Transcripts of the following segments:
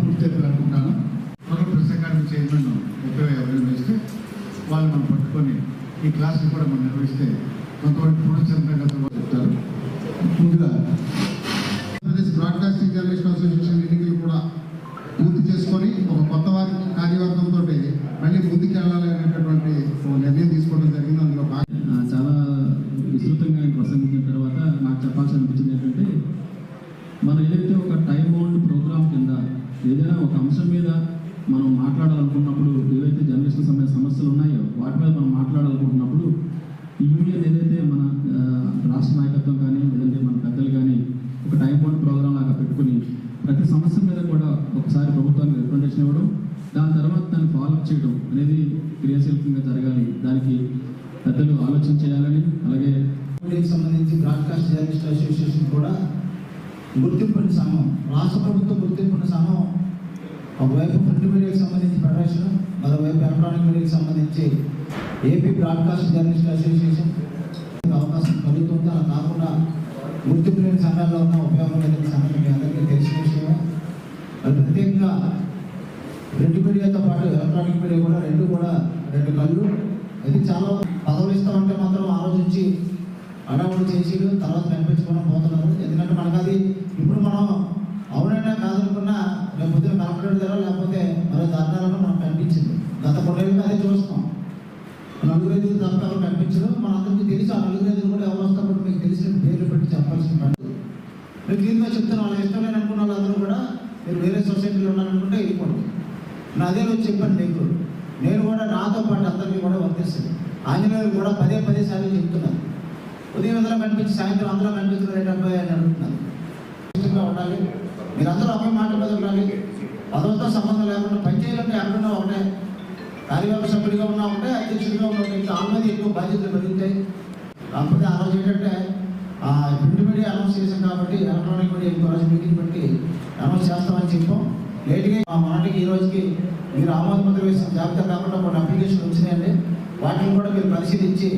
పూర్తి అనుకుంటాను మరో ప్రసంగారం చైర్మన్ ముఖ్యమే ఎవరైనా వేస్తే వాళ్ళు మనం పట్టుకొని ఈ క్లాసులు కూడా మనం నిర్వహిస్తే కొంతవరకు పూర్ణచంద్రంగా చెప్తారు. ముందుగా ఆంధ్రప్రదేశ్ బ్రాడ్కాస్టింగ్ జర్నలిస్ట్ అసోసియేషన్ ఏదైనా ఒక అంశం మీద మనం మాట్లాడాలనుకున్నప్పుడు ఏవైతే జర్నలిస్టుల సమయ సమస్యలు ఉన్నాయో వాటి మీద మనం మాట్లాడాలనుకుంటున్నప్పుడు ఈ యూనియన్ ఏదైతే మన రాష్ట్ర నాయకత్వం కానీ లేదంటే మన పెద్దలు కానీ ఒక టైం బౌండ్ ప్రోగ్రామ్ లాగా పెట్టుకుని ప్రతి సమస్య మీద కూడా ఒకసారి ప్రభుత్వానికి రికమెండేషన్ ఇవ్వడం దాని తర్వాత దాన్ని ఫాలోఅప్ చేయడం అనేది క్రియాశీలకంగా జరగాలి. దానికి పెద్దలు ఆలోచన చేయాలని అలాగే సంబంధించి బ్రాడ్కాస్ట్ జర్నలిస్ట్ అసోసియేషన్ కూడా గుర్తింపుని సంఘం రాష్ట్ర ప్రభుత్వం గుర్తింపుని సంఘం ఒకవైపు ప్రింట్ మీడియాకి సంబంధించి ఫెడరేషన్ మరోవైపు ఎలక్ట్రానిక్ మీడియాకి సంబంధించి ఏపీ బ్రాడ్కాస్ట్ జర్నలిస్ట్ అసోసియేషన్. అవకాశం కలుగుతుంది? అలా కాకుండా గుర్తింపు లేని సంఘాల్లో ఉన్న ఉపయోగం లేని సంఘం మీ అందరికీ తెలిసిన విషయమే. ప్రత్యేకంగా ప్రింట్ మీడియాతో పాటు ఎలక్ట్రానిక్ మీడియా కూడా రెండు కూడా రెండు కళ్ళు. ఇది చాలా పదవులు ఇస్తామంటే మాత్రం ఆలోచించి అడవుడు చేసి తర్వాత కనిపించుకోవడం పోతున్నారు. ఎందుకంటే మనకు అది ఇప్పుడు మనం అవునైనా కాదనుకున్నా రేపు పొద్దున కలెక్టరేట్ దగ్గర లేకపోతే మరో ధర్నాలను మనకు కనిపించింది. గత కొన్నేళ్ళుగా అదే చూస్తాం నలుగురు ఐదుగురు తప్ప ఎవరు కనిపించరు. మనందరికీ తెలిసి ఆ నలుగురు ఐదుగురు కూడా ఎవరు వస్తారో మీకు తెలిసిన పేర్లు పెట్టి చెప్పాల్సిన పని మీరు దీనిగా చెప్తున్న వాళ్ళ ఇష్టం అనుకున్న వాళ్ళందరూ కూడా మీరు వేరే సొసైటీలో ఉన్నారనుకుంటే వెళ్ళిపోండి. నేను అదే రోజు చెప్పాను మీకు. నేను కూడా నాతో పాటు అందరికీ కూడా వర్తిస్తుంది ఆంజనేయులు కూడా పదే పదే సార్లు చెప్తున్నాను ఉదయం అందరూ కనిపించి సాయంత్రం అందరం కనిపిస్తున్నారు అబ్బాయి అని అడుగుతున్నాను ఉండాలి. మీరందరూ ఒకే మాట మీద ఉండాలి పదవులతో సంబంధం లేకుండా పనిచేయాలంటే ఎక్కడున్నా ఒకటే కార్యవర్గ సభ్యుడిగా ఉన్నా ఒకటే అధ్యక్షుడిగా ఉన్నా ఒకటే ఇంకా ఆమె ఎక్కువ బాధ్యతలు పెరుగుతాయి కాకపోతే ఆ రోజు ఏంటంటే ఆ ప్రింట్ మీడియా అనౌన్స్ చేసాం కాబట్టి ఎలక్ట్రానిక్ మీడియా ఇంకో రోజు మీటింగ్ పెట్టి అనౌన్స్ చేస్తామని చెప్పాం. లేట్గా మా మాటకి ఈ రోజుకి మీరు ఆమోద ముద్ర వేసిన జాబితా కాకుండా కొన్ని అప్లికేషన్ వచ్చినాయండి. వాటిని కూడా మీరు పరిశీలించి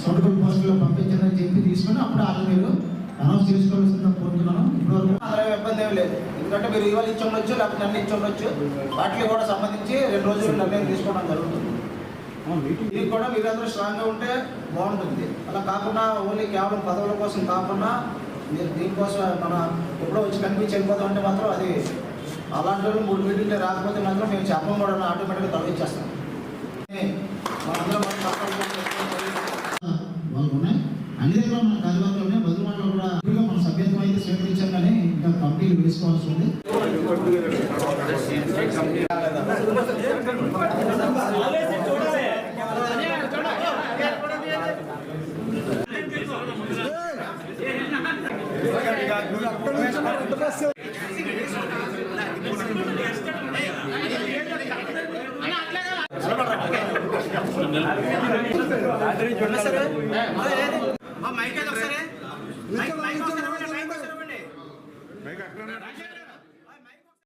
సొంటకుల పోస్టులో పంపించాలని చెప్పి తీసుకొని అప్పుడు వాళ్ళు మీరు అనౌన్స్ చేసుకోవాల్సిందని కోరుతున్నాను. ఇప్పటివరకు అలా ఇబ్బంది ఏం లేదు. ఎందుకంటే మీరు ఇవాళ ఇచ్చి ఉండొచ్చు లేకపోతే అన్ని ఇచ్చి ఉండొచ్చు. వాటికి కూడా సంబంధించి రెండు రోజులు నిర్ణయం తీసుకోవడం జరుగుతుంది. ఇది కూడా మీరందరూ స్ట్రాంగ్గా ఉంటే బాగుంటుంది. అలా కాకుండా ఓన్లీ కేవలం పదవుల కోసం కాకుండా మీరు దీనికోసం మన ఎప్పుడో వచ్చి కనిపించి వెళ్ళిపోతాం అంటే మాత్రం అది అలాంటి మూడు మీటింగ్లు రాకపోతే మాత్రం మేము చెప్పం కూడా ఆటోమేటిక్గా తొలగించేస్తాం మనందరం మన పక్కన వాళ్ళు ఉన్నాయి అన్ని దగ్గర మన కార్యవర్గాలు ఉన్నాయి బదులు మాటలు కూడా ఇప్పుడుగా మన సభ్యత్వం అయితే స్వీకరించాం కానీ కంపెనీలు వేసుకోవాల్సి ఉంది. మైక్ ఒకసారి మైక్ మైక్